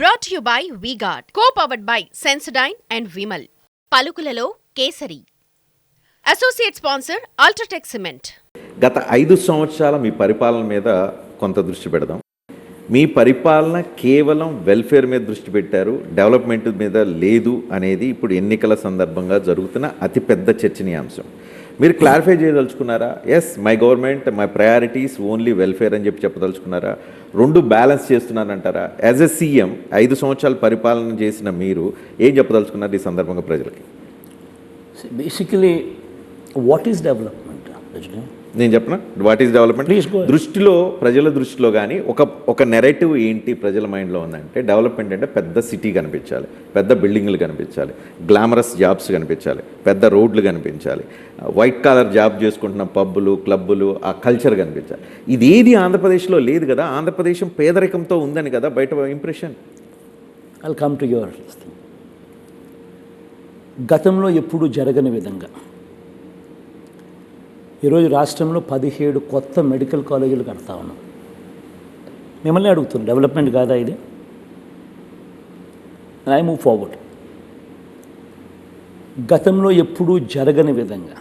Brought you by V-Guard co powered by Sensodyne and Vimal పలుకులలో Kesari. Associate sponsor UltraTech cement గత ఐదు సంవత్సరాల మీ పరిపాలన మీద కొంత దృష్టి పెడదాం. మీ పరిపాలన కేవలం వెల్ఫేర్ మీద దృష్టి పెట్టారు డెవలప్మెంట్ మీద లేదు అనేది ఇప్పుడు ఎన్నికల సందర్భంగా జరుగుతున్న అతిపెద్ద చర్చనీయాంశం. మీరు clarify చేయదలుచుకున్నారా? Yes my government my priorities only welfare అని చెప్పి చెప్పదలుచుకున్నారా? రెండు బ్యాలెన్స్ చేస్తున్నానంటారా? యాజ్ ఎ సీఎం ఐదు సంవత్సరాలు పరిపాలన చేసిన మీరు ఏం చెప్పదలుచుకున్నారు ఈ సందర్భంగా ప్రజలకి? బేసికలీ వాట్ ఈస్ డెవలప్మెంట్ నేను చెప్పనా? What is development. దృష్టిలో ప్రజల దృష్టిలో కానీ ఒక ఒక నెరేటివ్ ఏంటి ప్రజల మైండ్లో ఉందంటే డెవలప్మెంట్ అంటే పెద్ద సిటీ కనిపించాలి పెద్ద బిల్డింగ్లు కనిపించాలి గ్లామరస్ జాబ్స్ కనిపించాలి పెద్ద రోడ్లు కనిపించాలి వైట్ కాలర్ జాబ్ చేసుకుంటున్న పబ్బులు క్లబ్బులు ఆ కల్చర్ కనిపించాలి. ఇదేది ఆంధ్రప్రదేశ్లో లేదు కదా ఆంధ్రప్రదేశం పేదరికంతో ఉందని కదా బయట impression I'll come to your గతంలో ఎప్పుడు జరగని విధంగా ఈరోజు రాష్ట్రంలో పదిహేడు కొత్త మెడికల్ కాలేజీలు కడతా ఉన్నాం. మిమ్మల్ని అడుగుతున్నాను డెవలప్మెంట్ కాదా ఇది? ఐ మూవ్ ఫార్వర్డ్ గతంలో ఎప్పుడూ జరగని విధంగా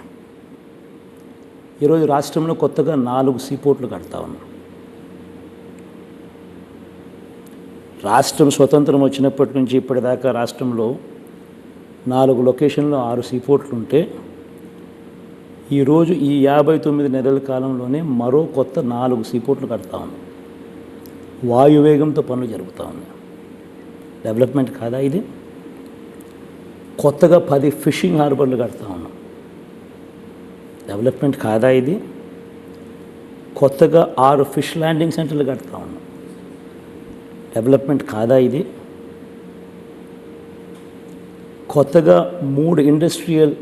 ఈరోజు రాష్ట్రంలో కొత్తగా నాలుగు సీపోర్ట్లు కడతా ఉన్నాం. రాష్ట్రం స్వతంత్రం వచ్చినప్పటి నుంచి ఇప్పటిదాకా రాష్ట్రంలో నాలుగు లొకేషన్లో ఆరు సీపోర్ట్లు ఉంటే ఈరోజు ఈ యాభై తొమ్మిది నెలల కాలంలోనే మరో కొత్త నాలుగు సీపోర్ట్లు కడతా ఉన్నాం వాయువేగంతో పనులు జరుగుతూ ఉన్నాయి. డెవలప్మెంట్ కాదా ఇది? కొత్తగా పది ఫిషింగ్ హార్బర్లు కడతా ఉన్నాం. డెవలప్మెంట్ కాదా ఇది? కొత్తగా ఆరు ఫిష్ ల్యాండింగ్ సెంటర్లు కడతా ఉన్నాం. డెవలప్మెంట్ కాదా ఇది? కొత్తగా మూడు ఇండస్ట్రియల్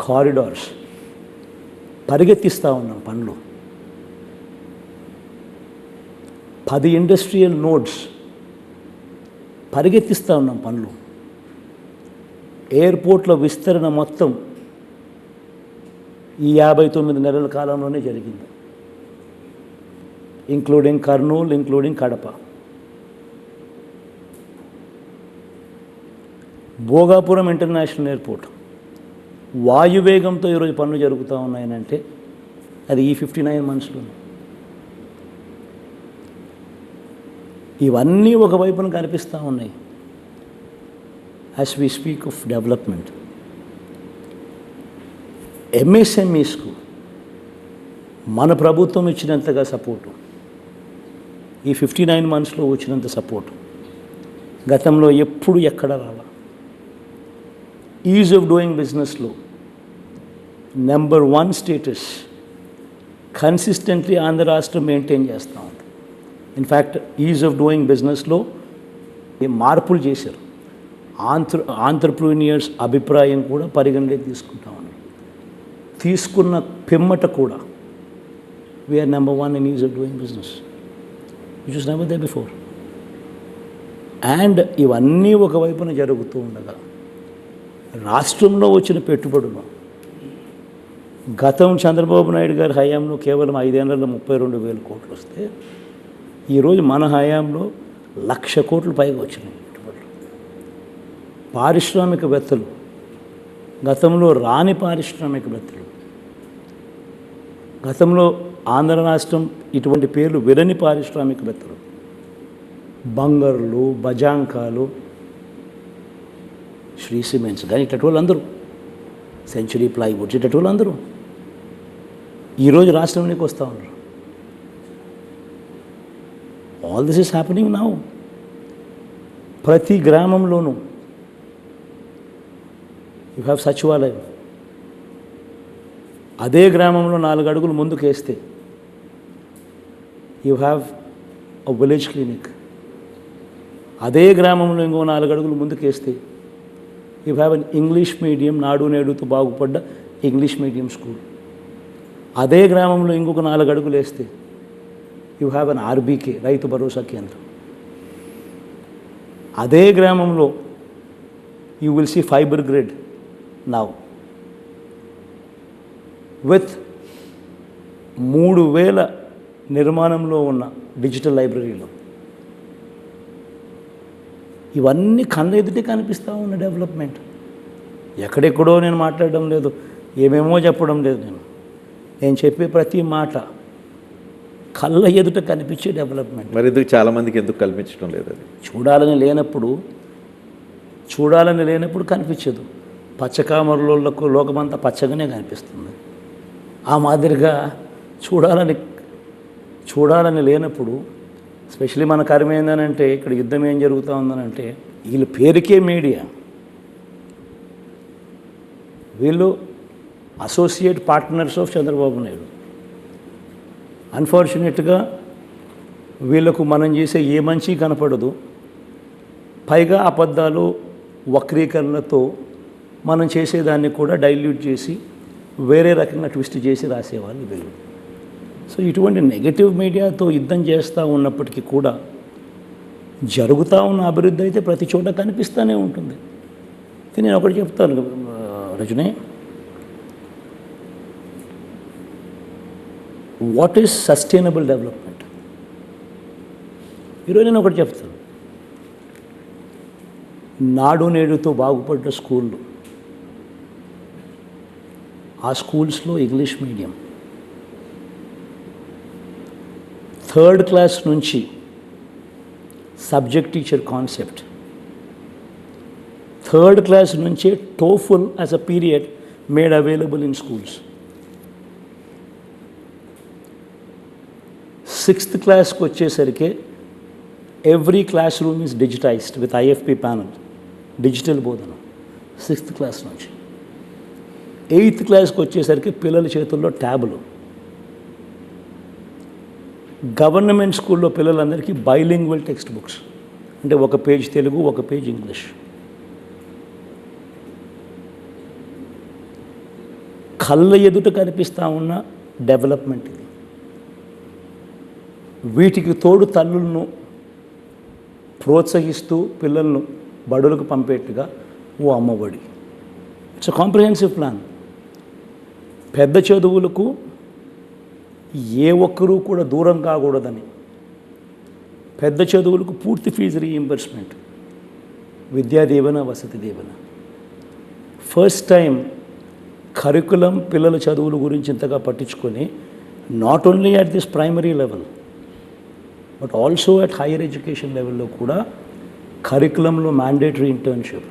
కారిడార్స్ పరిగెత్తిస్తూ ఉన్నాం పనులు. పది ఇండస్ట్రియల్ నోడ్స్ పరిగెత్తిస్తూ ఉన్నాం పనులు. ఎయిర్పోర్ట్ల విస్తరణ మొత్తం ఈ యాభై తొమ్మిది నెలల కాలంలోనే జరిగింది. Including Kurnool including Kadapa. Bhogapuram international airport. వాయువేగంతో ఈరోజు పనులు జరుగుతూ ఉన్నాయనంటే అది ఈ ఫిఫ్టీ నైన్ మంత్స్లో. ఇవన్నీ ఒకవైపున కనిపిస్తూ ఉన్నాయి. As we speak of development ఎంఎస్ఎంఈస్కు మన ప్రభుత్వం ఇచ్చినంతగా సపోర్టు. ఈ ఫిఫ్టీ నైన్ మంత్స్లో వచ్చినంత సపోర్టు. గతంలో ఎప్పుడు ఎక్కడ రాలా? ఈజ్ ఆఫ్ డూయింగ్ బిజినెస్లో number one status consistently Andhra రాష్ట్రం మెయింటైన్ చేస్తూ ఉంది. ఇన్ఫ్యాక్ట్ ఈజ్ ఆఫ్ డూయింగ్ బిజినెస్లో మార్పులు చేశారు. ఆంధ్ర ఆంటర్ప్రీనియర్స్ అభిప్రాయం కూడా పరిగణలోకి తీసుకుంటా అని తీసుకున్న పిమ్మట కూడా we're number one in ease of doing business which is never there before and ఇవన్నీ ఒకవైపున జరుగుతూ ఉండగా రాష్ట్రంలో వచ్చిన పెట్టుబడులు. గతం చంద్రబాబు నాయుడు గారి హయాంలో కేవలం ఐదేళ్ళలో ముప్పై రెండు వేల కోట్లు వస్తే ఈరోజు మన హయాంలో లక్ష కోట్లు పైగా వచ్చినాయి పెట్టుబడులు. పారిశ్రామికవేత్తలు గతంలో రాని పారిశ్రామికవేత్తలు గతంలో ఆంధ్ర రాష్ట్రం ఇటువంటి పేర్లు విరని పారిశ్రామికవేత్తలు బంగర్లు బజాంకాలు శ్రీ సిమెంట్స్ కానీ ఇటువంటి అందరూ. సెంచురీ ప్లైవుడ్స్ ఇటువంటి అందరూ. ఈరోజు రాష్ట్రంలోకి వస్తూ ఉన్నారు. All this is happening now ప్రతి గ్రామంలోనూ. యూ హ్యావ్ సచివాలయం అదే గ్రామంలో నాలుగు అడుగులు ముందుకు వేస్తే you have a village clinic అదే గ్రామంలో ఇంకో నాలుగు అడుగులు ముందుకు వేస్తే you have an English medium నాడు నేడుతో బాగుపడ్డ ఇంగ్లీష్ మీడియం స్కూల్ అదే గ్రామంలో ఇంకొక నాలుగు అడుగులు వేస్తే you have an RBK Rythu Bharosa కేంద్రం. అదే గ్రామంలో you will see fibre grid now with మూడు వేల నిర్మాణంలో ఉన్న డిజిటల్ లైబ్రరీలో ఇవన్నీ కళ్ళ ఎదుటే కనిపిస్తూ ఉన్న డెవలప్మెంట్. ఎక్కడెక్కడో నేను మాట్లాడడం లేదు ఏమేమో చెప్పడం లేదు నేను. నేను చెప్పే ప్రతి మాట కళ్ళ ఎదుట కనిపించే డెవలప్మెంట్. మరి ఎందుకు చాలామందికి ఎందుకు కల్పించడం లేదు అది? చూడాలని లేనప్పుడు చూడాలని లేనప్పుడు కనిపించదు. పచ్చకామరులకు లోకమంతా పచ్చగానే కనిపిస్తుంది. ఆ మాదిరిగా చూడాలని చూడాలని లేనప్పుడు స్పెషలీ మన కర్మ ఏందనంటే ఇక్కడ యుద్ధం ఏం జరుగుతూ ఉందనంటే వీళ్ళ పేరుకే మీడియా. వీళ్ళు associate partners of Chandrababu Naidu. అన్ఫార్చునేట్గా వీళ్ళకు మనం చేసే ఏ మంచి కనపడదు. పైగా అబద్ధాలు వక్రీకరణలతో మనం చేసేదాన్ని కూడా డైల్యూట్ చేసి వేరే రకంగా ట్విస్ట్ చేసి రాసేవాళ్ళు వీళ్ళు. సో ఇటువంటి నెగటివ్ మీడియాతో యుద్ధం చేస్తూ ఉన్నప్పటికీ కూడా జరుగుతూ ఉన్న అభివృద్ధి అయితే ప్రతి చోట కనిపిస్తూనే ఉంటుంది. నేను ఒకటి చెప్తాను రజనే. వాట్ ఈస్ సస్టైనబుల్ డెవలప్మెంట్ ఈరోజు నేను ఒకటి చెప్తాను. నాడు నేడుతో బాగుపడ్డ స్కూళ్ళు. ఆ స్కూల్స్లో ఇంగ్లీష్ మీడియం. థర్డ్ క్లాస్ నుంచి subject teacher concept. Third class నుంచే TOEFL as a period made available in schools sixth క్లాస్కి వచ్చేసరికి every class room is digitised with IFP panel digital బోధన సిక్స్త్ క్లాస్ నుంచి. ఎయిత్ క్లాస్కి వచ్చేసరికి పిల్లల చేతుల్లో ట్యాబ్లు గవర్నమెంట్ స్కూల్లో పిల్లలందరికీ బైలింగ్వల్ టెక్స్ట్ బుక్స్ అంటే ఒక పేజ్ తెలుగు ఒక పేజ్ ఇంగ్లీష్. కళ్ళ ఎదుట కనిపిస్తూ ఉన్న డెవలప్మెంట్ ఇది. వీటికి తోడు తల్లులను ప్రోత్సహిస్తూ పిల్లలను బడులకు పంపేట్టుగా ఓ అమ్మఒడి. ఇట్స్ కాంప్రహెన్సివ్ ప్లాన్ పెద్ద చదువులకు ఏ ఒక్కరూ కూడా దూరం కాకూడదని. పెద్ద చదువులకు పూర్తి fee reimbursement Vidya Deevena Vasathi Deevena first time curriculum పిల్లల చదువుల గురించి ఇంతగా పట్టించుకొని not only at this primary level but also at higher education లెవెల్లో కూడా కరికులంలో mandatory internship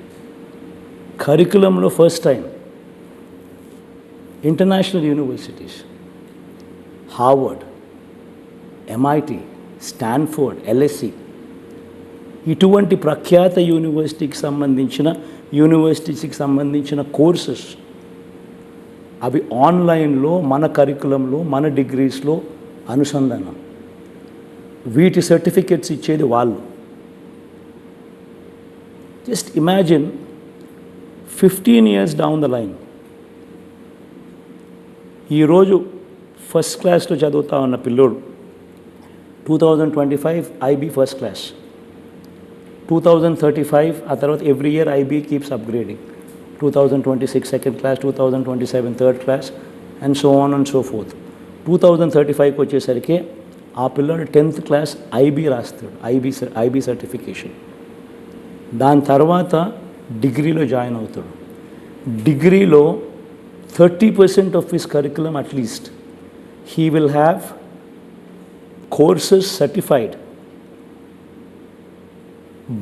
కరికులంలో first time international universities Harvard MIT Stanford LSE ఇటువంటి ప్రఖ్యాత యూనివర్సిటీకి సంబంధించిన యూనివర్సిటీస్కి సంబంధించిన కోర్సెస్ అవి ఆన్లైన్లో మన కరికులంలో మన డిగ్రీస్లో అనుసంధానం. వీటి సర్టిఫికెట్స్ ఇచ్చేది వాళ్ళు. Just imagine fifteen years down the line. ఈరోజు ఫస్ట్ క్లాస్లో చదువుతా ఉన్న పిల్లోడు two thousand twenty five IB first class two thousand thirty five ఆ తర్వాత every year IB keeps upgrading two thousand twenty six second class two thousand twenty seven third class and so on and so forth two thousand thirty ఫైవ్కి వచ్చేసరికి ఆ పిల్లోడు tenth class IB రాస్తాడు IB IB certification దాని తర్వాత డిగ్రీలో join అవుతాడు. డిగ్రీలో thirty percent of his curriculum at least he will have courses certified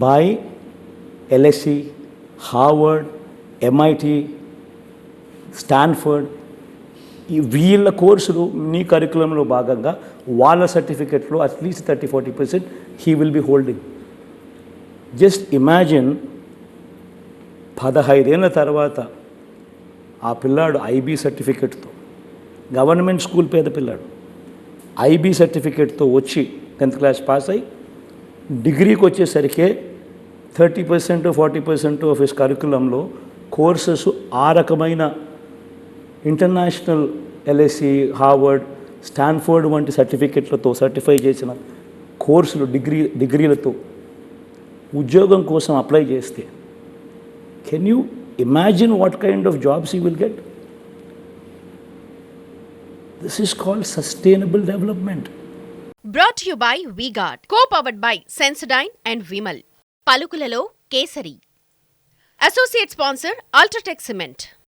by LSE Harvard MIT Stanford ఈ వీళ్ళ కోర్సులు నీ కరికులంలో భాగంగా వాళ్ళ సర్టిఫికెట్లో at least thirty forty percent he will be holding just imagine పదహైదేళ్ళ తర్వాత ఆ పిల్లాడు ఐబీ సర్టిఫికెట్తో గవర్నమెంట్ స్కూల్ పేద పిల్లాడు. ఐబీ సర్టిఫికేట్తో వచ్చి టెన్త్ క్లాస్ పాస్ అయ్యి డిగ్రీకి వచ్చేసరికే thirty percent forty percent of his కరికులంలో courses ఆ రకమైన ఇంటర్నేషనల్ ఎల్ఎస్సి హార్వర్డ్ స్టాన్ఫోర్డ్ వంటి సర్టిఫికెట్లతో సర్టిఫై చేసిన కోర్సులు డిగ్రీ డిగ్రీలతో ఉద్యోగం కోసం అప్లై చేస్తే can you imagine what kind of jobs you will get? This is called sustainable development Brought to you by VGuard, co-powered by Sensodyne and Vimal. పలుకులలో kesari associate sponsor UltraTech cement